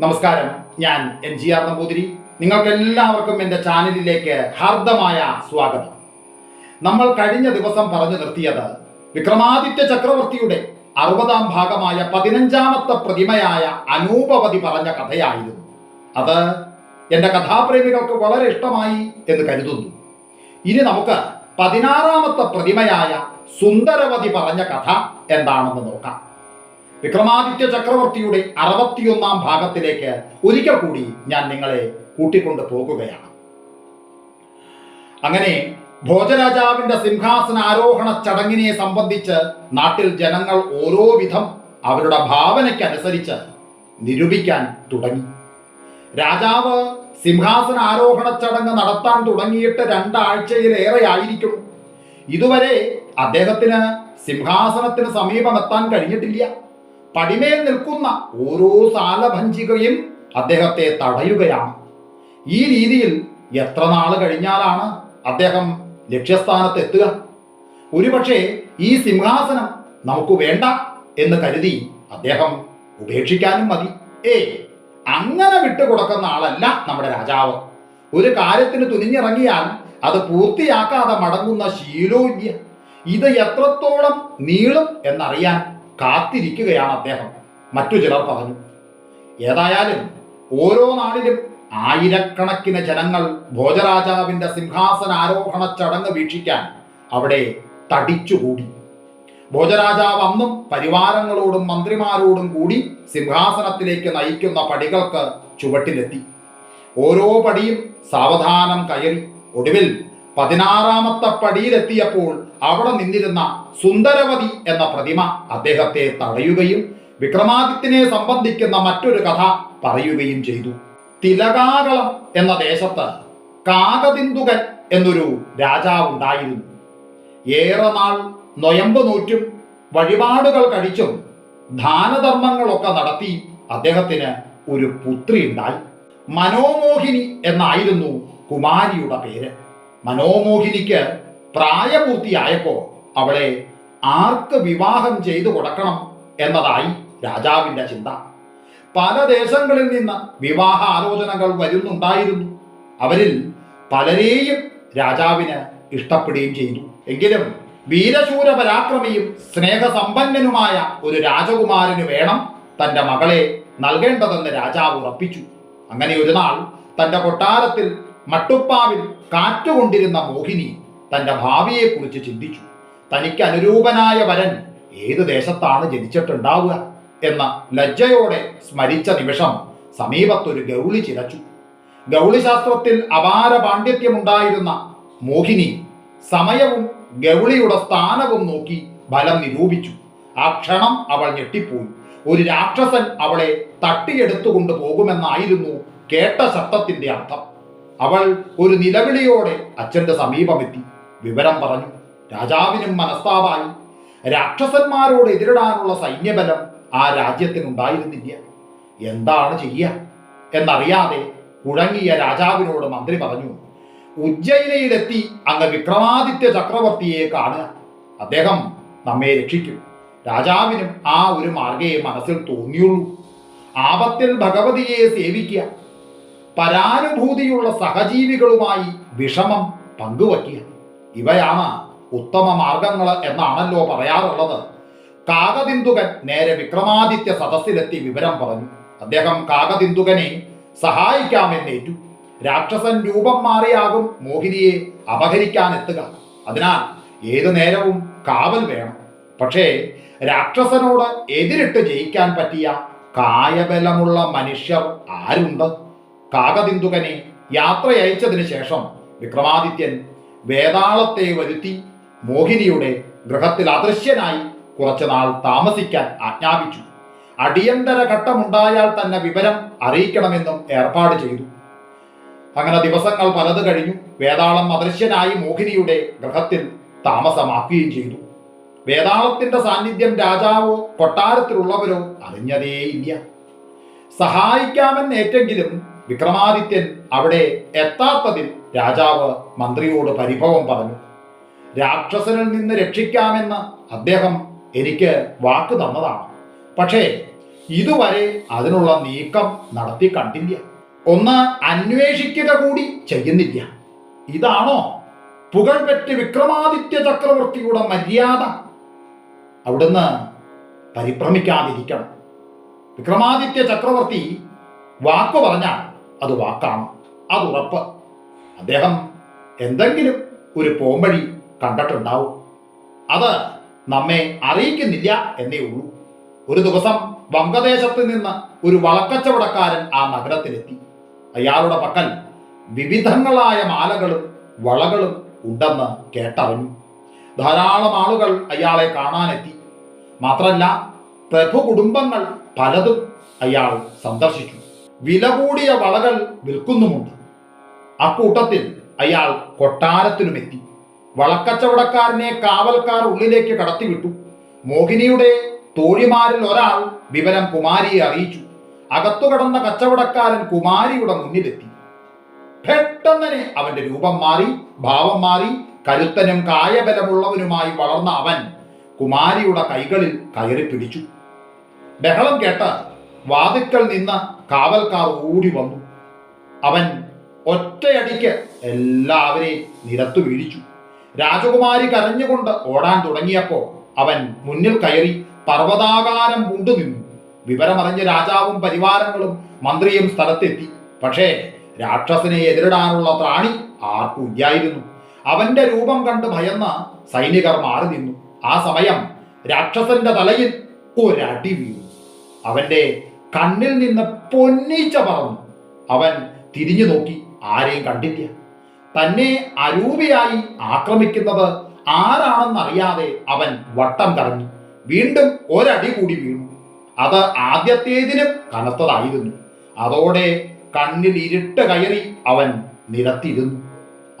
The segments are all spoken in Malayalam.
നമസ്കാരം. ഞാൻ എൻ ജി ആർ നമ്പൂതിരി. നിങ്ങൾക്ക് എല്ലാവർക്കും എന്റെ ചാനലിലേക്ക് ഹാർദമായ സ്വാഗതം. നമ്മൾ കഴിഞ്ഞ ദിവസം പറഞ്ഞു നിർത്തിയത് വിക്രമാദിത്യ ചക്രവർത്തിയുടെ അറുപതാം ഭാഗമായ പതിനഞ്ചാമത്തെ പ്രതിമയായ അനൂപവതി പറഞ്ഞ കഥയായിരുന്നു. അത് എന്റെ കഥാപ്രേമികൾക്ക് വളരെ ഇഷ്ടമായി എന്ന് കരുതുന്നു. ഇനി നമുക്ക് പതിനാറാമത്തെ പ്രതിമയായ സുന്ദരവതി പറഞ്ഞ കഥ എന്താണെന്ന് നോക്കാം. വിക്രമാദിത്യ ചക്രവർത്തിയുടെ അറുപത്തിയൊന്നാം ഭാഗത്തിലേക്ക് ഒരിക്കൽ കൂടി ഞാൻ നിങ്ങളെ കൂട്ടിക്കൊണ്ട് പോകുകയാണ്. അങ്ങനെ ഭോജരാജാവിന്റെ സിംഹാസന ആരോഹണ ചടങ്ങിനെ സംബന്ധിച്ച് നാട്ടിൽ ജനങ്ങൾ ഓരോ വിധം അവരുടെ ഭാവനയ്ക്കനുസരിച്ച് നിരൂപിക്കാൻ തുടങ്ങി. രാജാവ് സിംഹാസന ആരോഹണ ചടങ്ങ് നടത്താൻ തുടങ്ങിയിട്ട് രണ്ടാഴ്ചയിലേറെ ആയിരിക്കും ഇതുവരെ അദ്ദേഹത്തിന് സിംഹാസനത്തിന് സമീപമെത്താൻ കഴിഞ്ഞിട്ടില്ല. പടിമേൽ നിൽക്കുന്ന ഓരോ സാലഭഞ്ചികയും അദ്ദേഹത്തെ തടയുകയാണ്. ഈ രീതിയിൽ എത്ര നാൾ കഴിഞ്ഞാലാണ് അദ്ദേഹം ലക്ഷ്യസ്ഥാനത്ത് എത്തുക ഒരുപക്ഷെ ഈ സിംഹാസനം നമുക്ക് വേണ്ട എന്ന് കരുതി അദ്ദേഹം ഉപേക്ഷിക്കാനും മതി. ഏ അങ്ങനെ വിട്ടുകൊടുക്കുന്ന ആളല്ല നമ്മുടെ രാജാവ്. ഒരു കാര്യത്തിന് തുനിഞ്ഞിറങ്ങിയാൽ അത് പൂർത്തിയാക്കാതെ മടങ്ങുന്ന ശീലവും ഇത് എത്രത്തോളം നീളും എന്നറിയാൻ കാത്തിരിക്കുകയാണ് അദ്ദേഹം. മറ്റു ചിലർ പറഞ്ഞു ഏതായാലും ഓരോ നാളിലും ആയിരക്കണക്കിന് ജനങ്ങൾ ഭോജരാജാവിന്റെ സിംഹാസനാരോഹണ ചടങ്ങ് വീക്ഷിക്കാൻ അവിടെ തടിച്ചുകൂടി. ഭോജരാജാവ് അന്നും പരിവാരങ്ങളോടും മന്ത്രിമാരോടും കൂടി സിംഹാസനത്തിലേക്ക് നയിക്കുന്ന പടികൾക്ക് ചുവട്ടിലെത്തി. ഓരോ പടിയും സാവധാനം കയറി ഒടുവിൽ പതിനാറാമത്തെ പടിയിലെത്തിയപ്പോൾ അവിടെ നിന്നിരുന്ന സുന്ദരവതി എന്ന പ്രതിമ അദ്ദേഹത്തെ തടയുകയും വിക്രമാദിത്യനെ സംബന്ധിക്കുന്ന മറ്റൊരു കഥ പറയുകയും ചെയ്തു. തിലകാകളം എന്ന ദേശത്ത് കാകതിന്തുകൻ എന്നൊരു രാജാവുണ്ടായിരുന്നു ഏറെ നാൾ നൊയമ്പ് നൂറ്റും വഴിപാടുകൾ കഴിച്ചും ദാനധർമ്മങ്ങളൊക്കെ നടത്തി അദ്ദേഹത്തിന് ഒരു പുത്രി ഉണ്ടായി. മനോമോഹിനി എന്നായിരുന്നു കുമാരിയുടെ പേര്. മനോമോഹിനിക്ക് പ്രായപൂർത്തിയായപ്പോൾ അവളെ ആർക്ക് വിവാഹം ചെയ്തു കൊടുക്കണം എന്നതായി രാജാവിന്റെ ചിന്ത. പല ദേശങ്ങളിൽ നിന്ന് വിവാഹ ആലോചനകൾ വരുന്നുണ്ടായിരുന്നു. അവരിൽ പലരെയും രാജാവിന് ഇഷ്ടപ്പെടുകയും ചെയ്തു. എങ്കിലും വീരശൂര പരാക്രമിയും സ്നേഹസമ്പന്നനുമായ ഒരു രാജകുമാരന് വേണം തന്റെ മകളെ നൽകേണ്ടതെന്ന് രാജാവ് ഉറപ്പിച്ചു. അങ്ങനെ ഒരു നാൾ തന്റെ കൊട്ടാരത്തിൽ മട്ടുപ്പാവിൽ കാറ്റുകൊണ്ടിരുന്ന മോഹിനി തന്റെ ഭാവിയെക്കുറിച്ച് ചിന്തിച്ചു. തനിക്ക് അനുരൂപനായ വരൻ ഏത് ദേശത്താണ് ജനിച്ചിട്ടുണ്ടാവുക എന്ന ലജ്ജയോടെ സ്മരിച്ച നിമിഷം സമീപത്തൊരു ഗൗളി ചിരച്ചു ഗൗളിശാസ്ത്രത്തിൽ അപാര പാണ്ഡിത്യമുണ്ടായിരുന്ന മോഹിനി സമയവും ഗൗളിയുടെ സ്ഥാനവും നോക്കി ബലം നിരൂപിച്ചു. ആ ക്ഷണം അവൾ ഞെട്ടിപ്പോയി. ഒരു രാക്ഷസൻ അവളെ തട്ടിയെടുത്തുകൊണ്ട് പോകുമെന്നായിരുന്നു കേട്ട ശബ്ദത്തിന്റെ അർത്ഥം. അവൾ ഒരു നിലവിളിയോടെ അച്ഛന്റെ സമീപമെത്തി വിവരം പറഞ്ഞു. രാജാവിനും മനസ്താവായി. രാക്ഷസന്മാരോട് എതിരിടാനുള്ള സൈന്യബലം ആ രാജ്യത്തിനുണ്ടായിരുന്നില്ല. എന്താണ് ചെയ്യുക എന്നറിയാതെ കുഴങ്ങിയ രാജാവിനോട് മന്ത്രി പറഞ്ഞു ഉജ്ജയിനയിലെത്തി അങ്ങ് വിക്രമാദിത്യ ചക്രവർത്തിയെ കാണുക. അദ്ദേഹം നമ്മെ രക്ഷിക്കും. രാജാവിനും ആ ഒരു മാർഗയെ മനസ്സിൽ തോന്നിയുള്ളൂ. ആപത്തിൽ ഭഗവതിയെ സേവിക്കുക. പരാനുഭൂതിയുള്ള സഹജീവികളുമായി വിഷമം പങ്കുവയ്ക്കുക ഇവയാണ് ഉത്തമ മാർഗങ്ങൾ എന്നാണല്ലോ പറയാറുള്ളത്. കാകതിന്തുകൻ നേരെ വിക്രമാദിത്യ സദസ്സിലെത്തി വിവരം പറഞ്ഞു. അദ്ദേഹം കാകതിന്തുകനെ സഹായിക്കാമെന്നേറ്റു. രാക്ഷസൻ രൂപം മാറിയാകും മോഹിനിയെ അപഹരിക്കാൻ എത്തുക അതിനാൽ ഏതു നേരവും കാവൽ വേണം. പക്ഷേ രാക്ഷസനോട് എതിരിട്ട് ജയിക്കാൻ പറ്റിയ കായബലമുള്ള മനുഷ്യർ ആരുണ്ട്? കാകതിന്തുകനെ യാത്രയച്ചതിനു ശേഷം വിക്രമാദിത്യൻ വേതാളത്തെ വരുത്തി മോഹിനിയുടെ ഗൃഹത്തിൽ അദൃശ്യനായി കുറച്ചുനാൾ താമസിക്കാൻ ആജ്ഞാപിച്ചു. അടിയന്തര ഘട്ടമുണ്ടായാൽ തന്നെ വിവരം അറിയിക്കണമെന്നും ഏർപ്പാട് ചെയ്തു. അങ്ങനെ ദിവസങ്ങൾ പലത് കഴിഞ്ഞു. വേതാളം അദൃശ്യനായി മോഹിനിയുടെ ഗൃഹത്തിൽ താമസമാക്കുകയും ചെയ്തു. വേതാളത്തിന്റെ സാന്നിധ്യം രാജാവോ കൊട്ടാരത്തിലുള്ളവരോ അറിഞ്ഞതേയില്ല. സഹായിക്കാമെന്നേറ്റെങ്കിലും വിക്രമാദിത്യൻ അവിടെ എത്താത്തതിൽ രാജാവ് മന്ത്രിയോട് പരിഭവം പറഞ്ഞു. രാക്ഷസനിൽ നിന്ന് രക്ഷിക്കാമെന്ന് അദ്ദേഹം എനിക്ക് വാക്ക് തന്നതാണ്. പക്ഷേ ഇതുവരെ അതിനുള്ള നീക്കം നടത്തി കണ്ടില്ല. ഒന്ന് അന്വേഷിക്കുക കൂടി ചെയ്യുന്നില്ല. ഇതാണോ? പുകഴ്പെറ്റ് വിക്രമാദിത്യ ചക്രവർത്തിയുടെ മര്യാദ. അവിടുന്ന് പരിഭ്രമിക്കാതിരിക്കണം. വിക്രമാദിത്യ ചക്രവർത്തി വാക്കു പറഞ്ഞാൽ അത് വാക്കാണ് അത് ഉറപ്പ്. അദ്ദേഹം എന്തെങ്കിലും ഒരു പോംവഴി കണ്ടിട്ടുണ്ടാവും. അത് നമ്മെ അറിയിക്കുന്നില്ല എന്നേ ഉള്ളൂ. ഒരു ദിവസം വങ്കദേശത്ത് നിന്ന് ഒരു വളക്കച്ചവടക്കാരൻ ആ നഗരത്തിലെത്തി. അയാളുടെ പക്കൽ വിവിധങ്ങളായ മാലകളും വളകളും ഉണ്ടെന്ന് കേട്ടറിഞ്ഞു. ധാരാളം ആളുകൾ അയാളെ കാണാനെത്തി. മാത്രമല്ല പ്രഭു കുടുംബങ്ങൾ പലതും അയാൾ സന്ദർശിച്ചു. വില കൂടിയ വളകൾ വിൽക്കുന്നുമുണ്ട്. അക്കൂട്ടത്തിൽ അയാൾ കൊട്ടാരത്തിലുമെത്തി വളക്കച്ചവടക്കാരനെ കാവൽക്കാർ ഉള്ളിലേക്ക് കടത്തിവിട്ടു. മോഹിനിയുടെ തോഴിമാരിൽ ഒരാൾ വിവരം കുമാരിയെ അറിയിച്ചു. അകത്തു കടന്ന കച്ചവടക്കാരൻ കുമാരിയുടെ മുന്നിലെത്തി. പെട്ടെന്നനെ അവന്റെ രൂപം മാറി ഭാവം മാറി കരുത്തനും കായബലമുള്ളവനുമായി വളർന്ന അവൻ കുമാരിയുടെ കൈകളിൽ കയറി പിടിച്ചു. ബഹളം കേട്ട് വാതിക്കൽ നിന്ന് കാവൽക്കാർ ഓടി വന്നു. അവൻ ഒറ്റയടിക്ക് എല്ലാവരെയും നിരത്തു വീഴിച്ചു. രാജകുമാരി കരഞ്ഞുകൊണ്ട് ഓടാൻ തുടങ്ങിയപ്പോൾ അവൻ മുന്നിൽ കയറി പർവതാകാരം പൂണ്ടു നിന്നു. വിവരമറിഞ്ഞ് രാജാവും പരിവാരങ്ങളും മന്ത്രിയും സ്ഥലത്തെത്തി. പക്ഷേ രാക്ഷസനെ എതിരിടാനുള്ള ത്രാണി ആർക്കും ഇല്ലായിരുന്നു. അവന്റെ രൂപം കണ്ട് ഭയന്ന സൈനികർ മാറി നിന്നു. ആ സമയം രാക്ഷസന്റെ തലയിൽ ഒരടി വീണു. അവന്റെ കണ്ണിൽ നിന്ന് പൊന്നിച്ച പറന്നു അവൻ തിരിഞ്ഞു നോക്കി ആരെയും കണ്ടില്ല. തന്നെ അരൂപിയായി ആക്രമിക്കുന്നത് ആരാണെന്നറിയാതെ അവൻ വട്ടം കറങ്ങി. വീണ്ടും ഒരടി കൂടി വീണു. അത് ആദ്യത്തേതിനും കനത്തതായിരുന്നു. അതോടെ കണ്ണിൽ ഇരുട്ട് കയറി അവൻ നിലത്തിരുന്നു.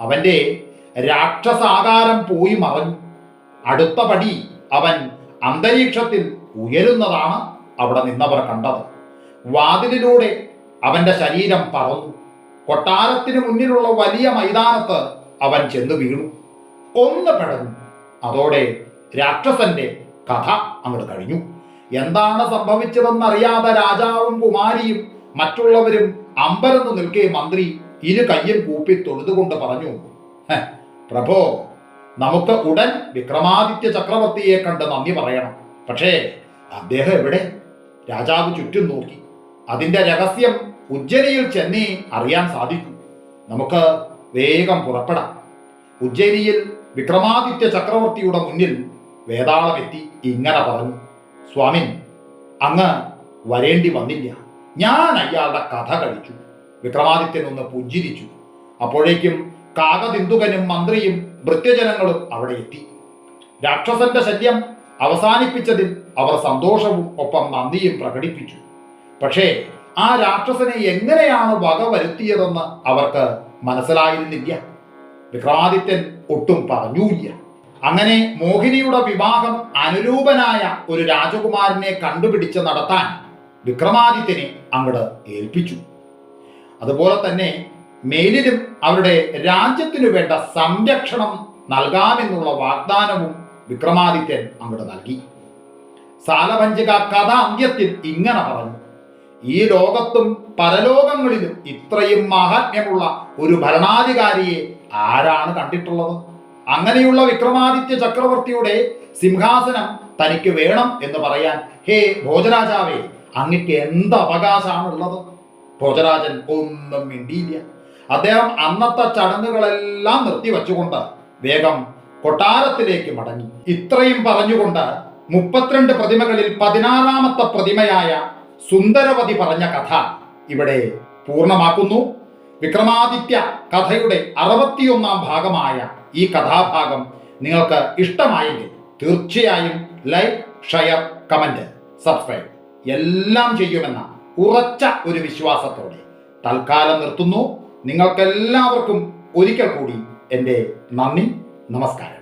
അവന്റെ രാക്ഷസാകാരം പോയി മറഞ്ഞു. അടുത്ത പടി അവൻ അന്തരീക്ഷത്തിൽ ഉയരുന്നതാണ് അവിടെ നിന്നവർ കണ്ടത്. വാതിലിലൂടെ അവന്റെ ശരീരം പറന്നു. കൊട്ടാരത്തിന് മുന്നിലുള്ള വലിയ മൈതാനത്ത് അവൻ ചെന്ന് വീണു. ഒന്ന് പെടുന്നു അതോടെ രാക്ഷസന്റെ കഥ അങ്ങോട്ട് കഴിഞ്ഞു. എന്താണ് സംഭവിച്ചതെന്നറിയാതെ രാജാവും കുമാരിയും മറ്റുള്ളവരും അമ്പരന്ന് നിൽക്കെ മന്ത്രി ഇരു കയ്യും കൂപ്പി തൊഴുതുകൊണ്ട് പറഞ്ഞു "ഹെ, പ്രഭോ നമുക്ക് ഉടൻ വിക്രമാദിത്യ ചക്രവർത്തിയെ കണ്ട് നന്ദി പറയണം. പക്ഷേ അദ്ദേഹം എവിടെ? രാജാവ് ചുറ്റും നോക്കി. അതിന്റെ രഹസ്യം ഉജ്ജനിയിൽ ചെന്നേ അറിയാൻ സാധിക്കും. നമുക്ക് വേഗം പുറപ്പെടാം. ഉജ്ജയിനിയിൽ വിക്രമാദിത്യ ചക്രവർത്തിയുടെ മുന്നിൽ വേതാളമെത്തി ഇങ്ങനെ പറഞ്ഞു സ്വാമി അങ്ങ് വരേണ്ടി വന്നില്ല. ഞാൻ അയാളുടെ കഥ കഴിച്ചു. വിക്രമാദിത്യൻ ഒന്ന് പുഞ്ചിരിച്ചു. അപ്പോഴേക്കും കാകതിന്തുകനും മന്ത്രിയും ഭൃത്യജനങ്ങളും അവിടെ എത്തി. രാക്ഷസന്റെ ശല്യം അവസാനിപ്പിച്ചതിൽ അവർ സന്തോഷവും ഒപ്പം നന്ദിയും പ്രകടിപ്പിച്ചു. പക്ഷേ ആ രാക്ഷസനെ എങ്ങനെയാണ് വക വരുത്തിയതെന്ന് അവർക്ക് മനസ്സിലായിരുന്നില്ല. വിക്രമാദിത്യൻ ഒട്ടും പറഞ്ഞൂല്ല. അങ്ങനെ മോഹിനിയുടെ വിവാഹം അനുരൂപനായ ഒരു രാജകുമാരനെ കണ്ടുപിടിച്ച് നടത്താൻ വിക്രമാദിത്യനെ അങ്ങോട്ട് ഏൽപ്പിച്ചു. അതുപോലെ തന്നെ മേലിലും അവരുടെ രാജ്യത്തിനു വേണ്ട സംരക്ഷണം നൽകാമെന്നുള്ള വാഗ്ദാനവും വിക്രമാദിത്യൻ അങ്ങോട്ട് നൽകി. സാലഭഞ്ചിക കഥ അന്ത്യത്തിൽ ഇങ്ങനെ പറഞ്ഞു. ഈ ലോകത്തും പരലോകങ്ങളിലും ഇത്രയും മഹാത്മ്യമുള്ള ഒരു ഭരണാധികാരിയെ ആരാണ് കണ്ടിട്ടുള്ളത്? അങ്ങനെയുള്ള വിക്രമാദിത്യ ചക്രവർത്തിയുടെ സിംഹാസനം തനിക്ക് വേണം എന്ന് പറയാൻ. ഹേ ഭോജരാജാവേ അങ്ങക്ക് എന്ത് അവകാശമാണുള്ളത്? ഭോജരാജൻ ഒന്നും മിണ്ടിയില്ല. അദ്ദേഹം അന്നത്തെ ചടങ്ങുകളെല്ലാം നിർത്തിവെച്ചുകൊണ്ട് വേഗം കൊട്ടാരത്തിലേക്ക് മടങ്ങി. ഇത്രയും പറഞ്ഞുകൊണ്ട് മുപ്പത്തിരണ്ട് പ്രതിമകളിൽ പതിനാറാമത്തെ പ്രതിമയായ സുന്ദരവതി പറഞ്ഞ കഥ ഇവിടെ പൂർണമാക്കുന്നു. വിക്രമാദിത്യ കഥയുടെ അറുപത്തിയൊന്നാം ഭാഗമായ ഈ കഥാഭാഗം നിങ്ങൾക്ക് ഇഷ്ടമായെങ്കിൽ തീർച്ചയായും ലൈക്ക് ഷെയർ കമന്റ് സബ്സ്ക്രൈബ് എല്ലാം ചെയ്യുമെന്ന ഉറച്ച ഒരു വിശ്വാസത്തോടെ തൽക്കാലം നിർത്തുന്നു. നിങ്ങൾക്കെല്ലാവർക്കും ഒരിക്കൽ കൂടി എന്റെ നന്ദി നമസ്കാരം.